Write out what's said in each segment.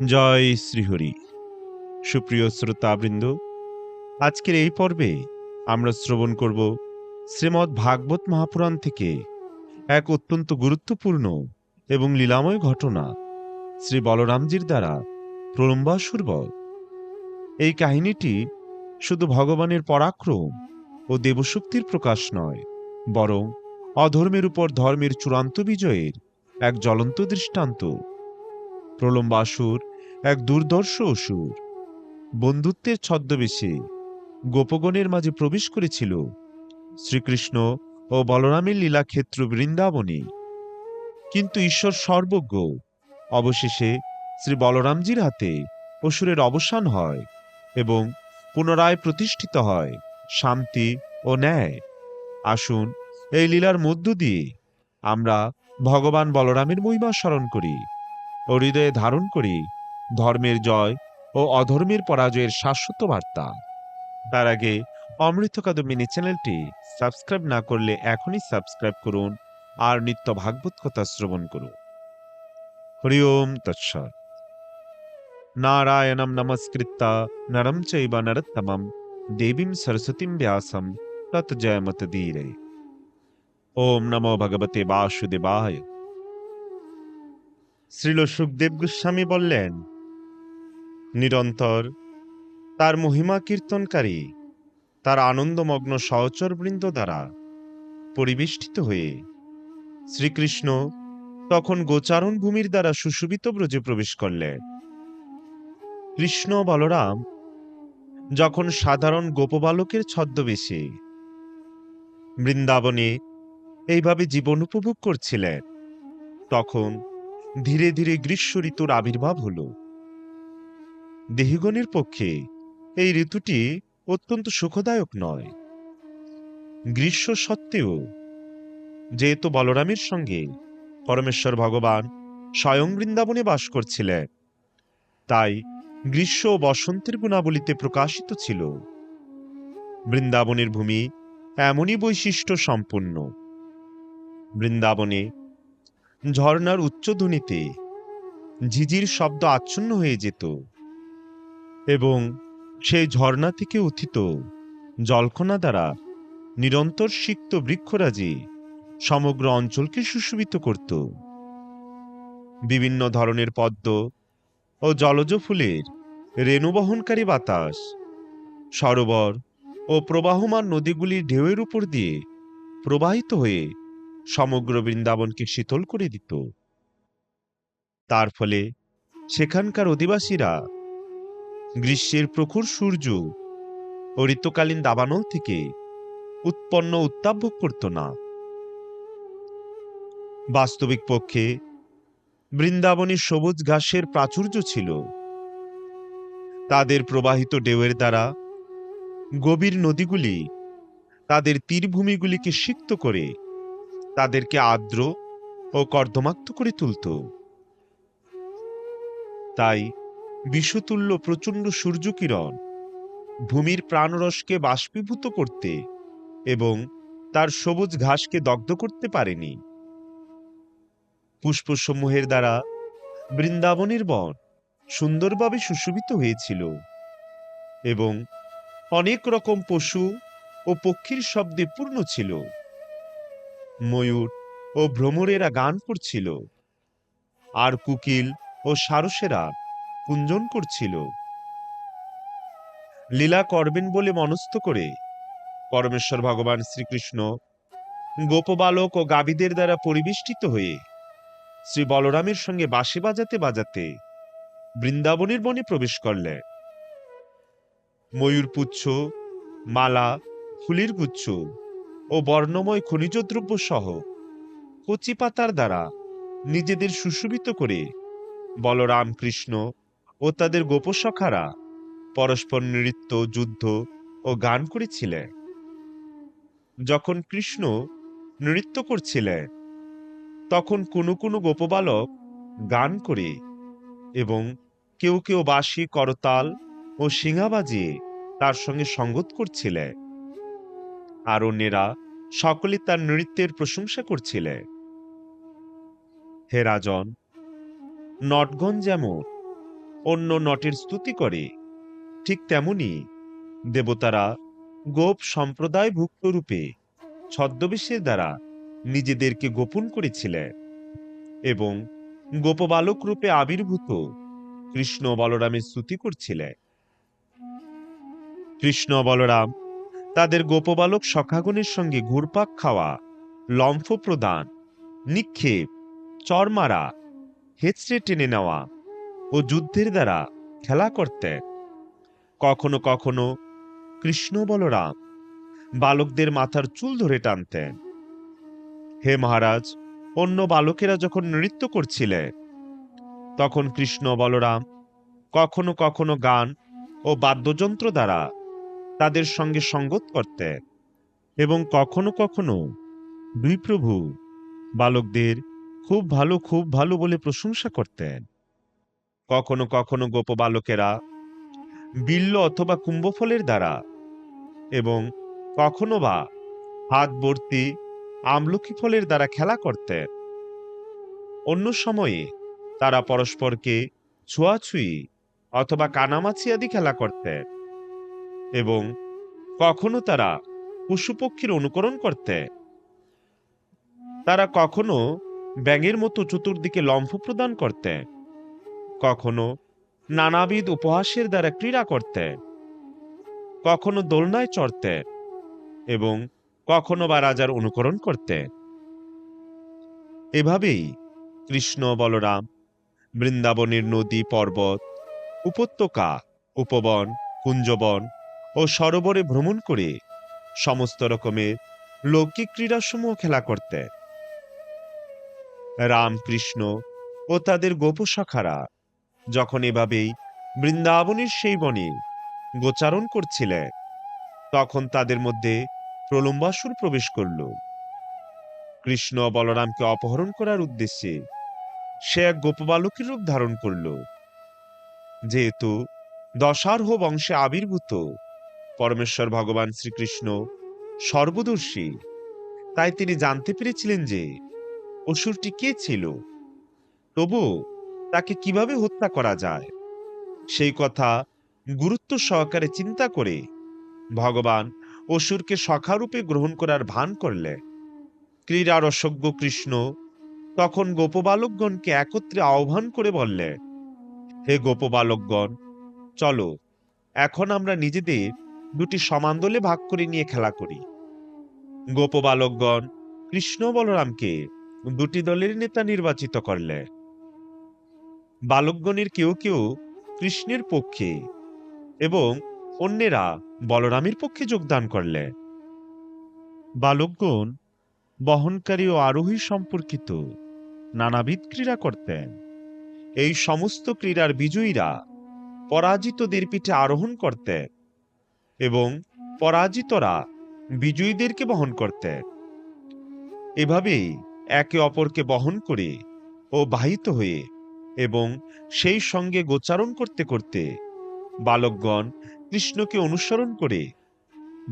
জয় শ্রীহরি। সুপ্রিয় শ্রোতাবৃন্দ, আজকের এই পর্বে আমরা শ্রবণ করব শ্রীমদ্ ভাগবত মহাপুরাণ থেকে এক অত্যন্ত গুরুত্বপূর্ণ এবং লীলাময় ঘটনা শ্রী বলরামজির দ্বারা প্রলম্বাসুর এই কাহিনীটি শুধু ভগবানের পরাক্রম ও দেবশক্তির প্রকাশ নয়, বরং অধর্মের উপর ধর্মের চূড়ান্ত বিজয়ের এক জ্বলন্ত দৃষ্টান্ত। প্রলম্বাসুর এক দুর্দর্শ অসুর। বন্ধুত্বের ছদ্মবেশে গোপগণের মাঝে প্রবেশ করেছিল শ্রীকৃষ্ণ ও বলরামের লীলাক্ষেত্র বৃন্দাবনে। কিন্তু ঈশ্বর সর্বজ্ঞ। অবশেষে শ্রী বলরামজির হাতে অসুরের অবসান হয় এবং পুনরায় প্রতিষ্ঠিত হয় শান্তি ও ন্যায়। আসুন এই লীলার মধ্য দিয়ে আমরা ভগবান বলরামের মহিমা স্মরণ করি। ও হৃদয়ে ধারণ করি ধর্মের জয় ও অধর্মের পরাজয়ের শাশ্বত বার্তা। তার আগে অমৃত কাদম্বিনী চ্যানেলটি সাবস্ক্রাইব না করলে এখনই সাবস্ক্রাইব করুন আর নিত্য ভাগবত কথা শ্রবণ করুন। হরি ওম তৎসর নারায়ণম নমস্কৃত্য নরম চৈব নরোত্তমম দেবীম সরস্বতীম ব্যাসম তৎ জয়মত ধীরে। ওম নমো ভগবতে বাসুদেবায়। শ্রীল সুখদেব গোস্বামী বললেন, নিরন্তর তার মহিমা কীর্তনকারী, তার আনন্দমগ্ন সহচরবৃন্দ দ্বারা পরিবেষ্টিত হয়ে শ্রীকৃষ্ণ তখন গোচারণ ভূমির দ্বারা সুশোভিত ব্রজে প্রবেশ করলেন। কৃষ্ণ বলরাম যখন সাধারণ গোপবালকের ছদ্মবেশে বৃন্দাবনে এইভাবে জীবন উপভোগ করছিলেন, তখন ধীরে ধীরে গ্রীষ্ম ঋতুর আবির্ভাব হল। দেহিগণের পক্ষে এই ঋতুটি অত্যন্ত সুখদায়ক নয়। গ্রীষ্ম সত্ত্বেও যেহেতু বলরামের সঙ্গে পরমেশ্বর ভগবান স্বয়ং বৃন্দাবনে বাস করছিলেন, তাই গ্রীষ্ম ও বসন্তের গুণাবলীতে প্রকাশিত ছিল। বৃন্দাবনের ভূমি এমনই বৈশিষ্ট্য সম্পন্ন। বৃন্দাবনে ঝর্ণার উচ্চধ্বনিতে ঝিঝির শব্দ আচ্ছন্ন হয়ে যেত এবং সেই ঝর্ণা থেকে উত্থিত জলকণা দ্বারা নিরন্তর সিক্ত বৃক্ষরাজি সমগ্র অঞ্চলকে সুশোভিত করত। বিভিন্ন ধরনের পদ্ম ও জলজ ফুলের রেণুবহনকারী বাতাস, সরোবর ও প্রবাহমান নদীগুলির ঢেউয়ের উপর দিয়ে প্রবাহিত হয়ে সমগ্র বৃন্দাবনকে শীতল করে দিত। তার ফলে সেখানকার অধিবাসীরা গ্রীষ্মের প্রখর সূর্য ও ঋতুকালীন দাবানল থেকে উৎপন্ন উত্তাপ ভোগ করত না। বাস্তবিক পক্ষে বৃন্দাবনের সবুজ ঘাসের প্রাচুর্য ছিল। তাদের প্রবাহিত ঢেউয়ের দ্বারা গভীর নদীগুলি তাদের তীরভূমিগুলিকে সিক্ত করে তাদেরকে আর্দ্র ও কর্দমাক্ত করে তুলত। তাই বিষতুল্য প্রচণ্ড সূর্যকিরণ ভূমির প্রাণরসকে বাষ্পীভূত করতে এবং তার সবুজ ঘাসকে দগ্ধ করতে পারেনি। পুষ্পসমূহের দ্বারা বৃন্দাবনের বন সুন্দরভাবে সুশোভিত হয়েছিল এবং অনেক রকম পশু ও পক্ষীর শব্দে পূর্ণ ছিল। ময়ূর ও ভ্রমরেরা গান করছিল। আর কুকিল ও সারসেরা কুঞ্জন করছিল। লীলা করবেন বলে মনস্থ করে পরমেশ্বর ভগবান শ্রীকৃষ্ণ গোপবালক ও গাবিদের দ্বারা পরিবেষ্টিত হয়ে শ্রী বলরামের সঙ্গে বাঁশি বাজাতে বাজাতে বৃন্দাবনের বনে প্রবেশ করলেন। ময়ূর পুচ্ছ, মালা, ফুলের গুচ্ছ ও বর্ণময় খনিজ দ্রব্য সহ কচি পাতার দ্বারা নিজেদের সুশোভিত করে বলরাম কৃষ্ণ ও তাদের গোপসখারা পরস্পর নৃত্য, যুদ্ধ ও গান করেছিলেন। যখন কৃষ্ণ নৃত্য করছিলেন, তখন কোনো কোনো গোপবালক গান করে এবং কেউ কেউ বাঁশি, করতাল ও শিঙা বাজিয়ে তার সঙ্গে সঙ্গত করছিলেন। আর অন্যেরা সকলে তার নৃত্যের প্রশংসা করছিলেন হে রাজন, নটগণ যেমন, অন্য নটের স্তুতি করে, ঠিক তেমনি দেবতারা গোপ সম্প্রদায়ভুক্ত রূপে ছদ্মবেশের দ্বারা নিজেদেরকে গোপন করেছিলেন এবং গোপবালক রূপে আবির্ভূত কৃষ্ণ বলরামের স্তুতি করছিলেন কৃষ্ণ বলরাম তাদের গোপবালক সখাগণের সঙ্গে ঘুরপাক খাওয়া, লম্ফ প্রদান, নিক্ষেপ চরমারা হেঁচড়ে টেনে নেওয়া ও যুদ্ধের দ্বারা খেলা করতেন কখনো কখনো কৃষ্ণ বলরাম বালকদের মাথার চুল ধরে টানতেন। হে মহারাজ, অন্য বালকেরা যখন নৃত্য করছিলেন তখন কৃষ্ণ বলরাম কখনো কখনো গান ও বাদ্যযন্ত্র দ্বারা তাদের সঙ্গে সঙ্গত করতেন এবং কখনো কখনো দুই প্রভু বালকদের খুব ভালো খুব ভালো বলে প্রশংসা করতেন। কখনো কখনো গোপ বালকেরা বিল্ল অথবা কুম্ভফলের দ্বারা এবং কখনো বা হাত ভর্তি আমলকি ফলের দ্বারা খেলা করতেন। অন্য সময়ে তারা পরস্পরকে ছোঁয়াছুঁয়ি অথবা কানামাছি আদি খেলা করতেন। এবং কখনো তারা পশুপক্ষীর অনুকরণ করতে। তারা কখনো ব্যাঙের মতো চতুর্দিকে লম্ফ প্রদান করতে। কখনো নানাবিধ উপহাসের দ্বারা ক্রীড়া করতে। কখনো দোলনায় চড়তে এবং কখনো বা রাজার অনুকরণ করতে। এভাবেই কৃষ্ণ, বলরাম, বৃন্দাবনের নদী, পর্বত, উপত্যকা, উপবন, কুঞ্জবন ও সরোবরে ভ্রমণ করে সমস্ত রকমের লৌকিক ক্রীড়াসমূহ খেলা করতেন রামকৃষ্ণ ও তাদের গোপশাখারা যখন এভাবেই বৃন্দাবনের সেই বনে গোচারণ করছিলেন, তখন তাদের মধ্যে প্রলম্বাসুর প্রবেশ করল। কৃষ্ণ বলরামকে অপহরণ করার উদ্দেশ্যে সে এক গোপবালকের রূপ ধারণ করল। যেহেতু দশার্হ বংশে আবির্ভূত পরমেশ্বর ভগবান শ্রীকৃষ্ণ সর্বদর্শী। তাই তিনি জানতে পেরেছিলেন যে অসুরটি কে ছিল। তবু তাকে কীভাবে হত্যা করা যায়? সেই কথা গুরুত্ব সহকারে চিন্তা করে ভগবান অসুরকে সখারূপে গ্রহণ করার ভান করলে ক্রীড়ার অসজ্ঞ কৃষ্ণ তখন গোপবালকগণকে একত্রে আহ্বান করে বললে হে গোপবালকগণ, চলো, এখন আমরা নিজেদের দুটি সমান দলে ভাগ করে নিয়ে খেলা করি। গোপবালকগণ, কৃষ্ণ বলরামকে দুটি দলের নেতা নির্বাচিত করলে। বালকগণের কেউ কেউ কৃষ্ণের পক্ষে এবং অন্যেরা বলরামের পক্ষে যোগদান করলে। বালকগণ বহনকারী ও আরোহী সম্পর্কিত নানাবিধ ক্রীড়া করতেন। এই সমস্ত ক্রীড়ার বিজয়ীরা পরাজিতদের পিঠে আরোহণ করতেন। এবং পরাজিতরা বিজয়ীদেরকে বহন করতেন এভাবেই একে অপরকে বহন করে ও বাহিত হয়ে এবং সেই সঙ্গে গোচারণ করতে করতে বালকগণ কৃষ্ণকে অনুসরণ করে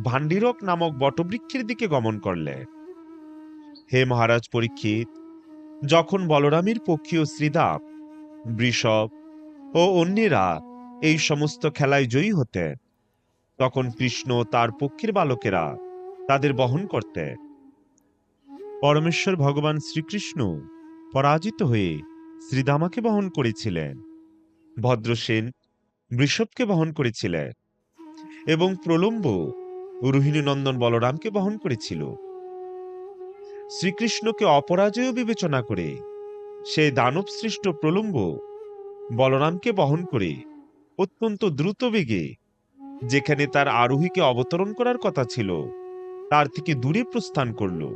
ভান্ডিরক নামক বটবৃক্ষের দিকে গমন করলে। হে মহারাজ পরীক্ষিত, যখন বলরামের পক্ষীয় শ্রীদাম বৃষভ ও অন্যেরা এই সমস্ত খেলায় জয়ী হতেন তখন কৃষ্ণ তার পক্ষের বালকেরা তাদের বহন করতে। পরমেশ্বর ভগবান শ্রীকৃষ্ণ পরাজিত হয়ে শ্রীদামাকে বহন করেছিলেন, ভদ্রসেন বৃষভকে বহন করেছিলেন এবং প্রলম্ব রোহিণী নন্দন বলরামকে বহন করেছিল। শ্রীকৃষ্ণকে অপরাজয় বিবেচনা করে সে দানব সৃষ্ট প্রলম্ব বলরামকে বহন করে অত্যন্ত দ্রুত বেগে যেখানে তার আরোহীকে অবতরণ করার কথা ছিল, তার থেকে দূরে প্রস্থান করল।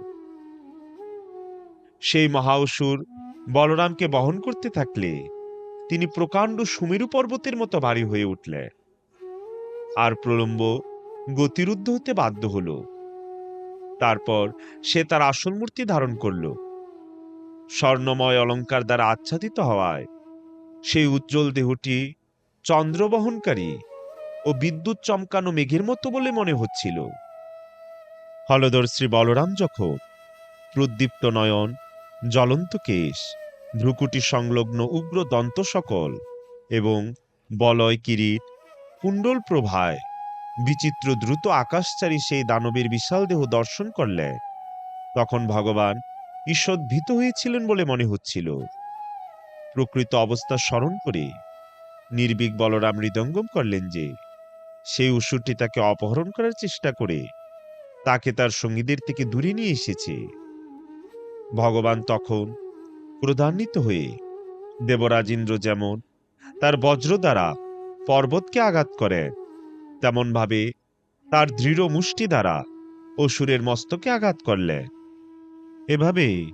সেই মহাঅসুর বলরামকে বহন করতে থাকলে, তিনি প্রকাণ্ড সুমেরু পর্বতের মতো ভারী হয়ে উঠলে। আর প্রলম্ব গতিরুদ্ধ হতে বাধ্য হল। তারপর সে তার আসল মূর্তি ধারণ করল। স্বর্ণময় অলঙ্কার দ্বারা আচ্ছাদিত হওয়ায়, সেই উজ্জ্বল দেহটি চন্দ্রবহনকারী ও বিদ্যুৎ চমকানো মেঘের মতো বলে মনে হচ্ছিল। হলদর শ্রী বলরাম যখন প্রদীপ্ত নয়ন, জ্বলন্ত কেশ, ভ্রুকুটি সংলগ্ন উগ্র দন্ত সকল এবং বলয় কিরিট, কুণ্ডল প্রভায়, বিচিত্র দ্রুত আকাশচারী সেই দানবের বিশাল দেহ দর্শন করলে তখন ভগবান ঈষৎ ভীত হয়েছিলেন বলে মনে হচ্ছিল। প্রকৃত অবস্থা স্মরণ করে নির্বিক বলরাম হৃদঙ্গম করলেন যে সেই অসুরটি তাকে অপহরণ করার চেষ্টা করে। তাকে তার সঙ্গীদের থেকে দূরে নিয়ে এসেছে। ভগবান তখন ক্রোধান্বিত হয়ে দেবরাজেন্দ্র যেমন তার বজ্র দ্বারা পর্বতকে আঘাত করে তেমন ভাবে তার দৃঢ় মুষ্টি দ্বারা অসুরের মস্তকে আঘাত করলে এভাবে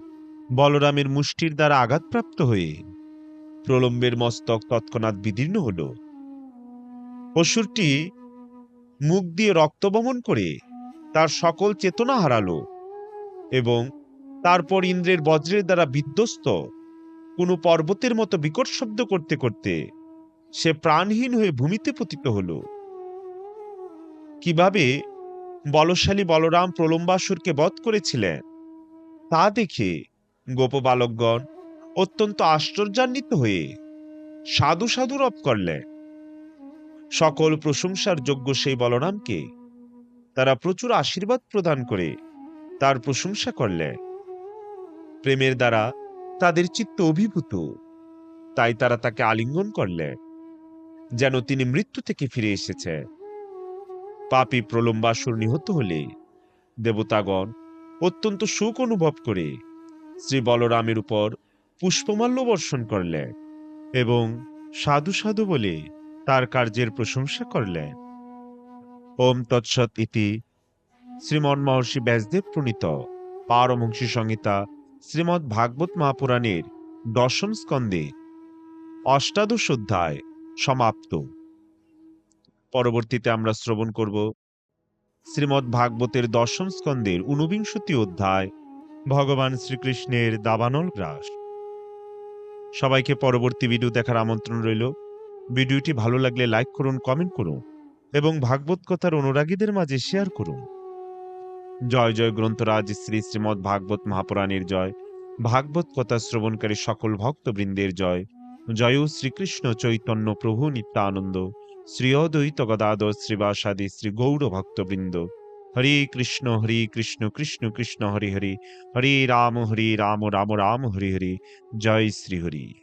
বলরামের মুষ্টির দ্বারা আঘাতপ্রাপ্ত হয়ে প্রলম্বের মস্তক তৎক্ষণাৎ বিদীর্ণ হল। অসুরটি মুখ দিয়ে রক্তবমন করে তার সকল চেতনা হারালো এবং তারপর ইন্দ্রের বজ্রের দ্বারা বিধ্বস্ত কোনো পর্বতের মতো বিকট শব্দ করতে করতে সে প্রাণহীন হয়ে ভূমিতে পতিত হল। কীভাবে বলশালী বলরাম প্রলম্বাসুরকে বধ করেছিলেন তা দেখে গোপ বালকগণ অত্যন্ত আশ্চর্যান্বিত হয়ে সাধু সাধু রব করলেন। সকল প্রশংসার যোগ্য সেই বলরামকে তারা প্রচুর আশীর্বাদ প্রদান করে, তার প্রশংসা করলেন প্রেমের দ্বারা তাদের চিত্ত অভিভূত, তাই তারা তাকে আলিঙ্গন করলে, যেন তিনি মৃত্যু থেকে ফিরে এসেছে। পাপী প্রলম্বাসুর নিহত হলে দেবতাগণ অত্যন্ত সুখ অনুভব করে, শ্রী বলরামের উপর পুষ্পমাল্য বর্ষণ করলেন এবং সাধু সাধু বলে তার কার্যের প্রশংসা করলেন ওম তৎসৎ ইতি। শ্রীমন মহর্ষি ব্যাসদেব প্রণীত। পারমহংসী সংহিতা। শ্রীমৎ ভাগবত মহাপুরাণের দশম স্কন্ধে। অষ্টাদশ অধ্যায়। সমাপ্ত। পরবর্তীতে আমরা শ্রবণ করব শ্রীমৎ ভাগবতের দশম স্কন্ধের ঊনবিংশতি অধ্যায়, ভগবান শ্রীকৃষ্ণের দাবানল গ্রাস। সবাইকে পরবর্তী ভিডিও দেখার আমন্ত্রণ রইল। ভিডিওটি ভালো লাগলে লাইক করুন, কমেন্ট করুন এবং ভাগবত কথার অনুরাগীদের মাঝে শেয়ার করুন। জয় জয় গ্রন্থরাজ, শ্রী শ্রীমৎ ভাগবত মহাপুরাণের জয়, ভাগবত কথা শ্রবণকারী সকল ভক্তবৃন্দের জয়। জয় শ্রীকৃষ্ণ চৈতন্য প্রভু নিত্যানন্দ শ্রী অদ্বৈত গদাধর শ্রীবাসাদি শ্রী গৌর ভক্তবৃন্দ। হরে কৃষ্ণ হরে কৃষ্ণ কৃষ্ণ কৃষ্ণ, হরি হরি। হরে রাম হরে রাম রাম রাম, হরি হরি। জয় শ্রী হরি।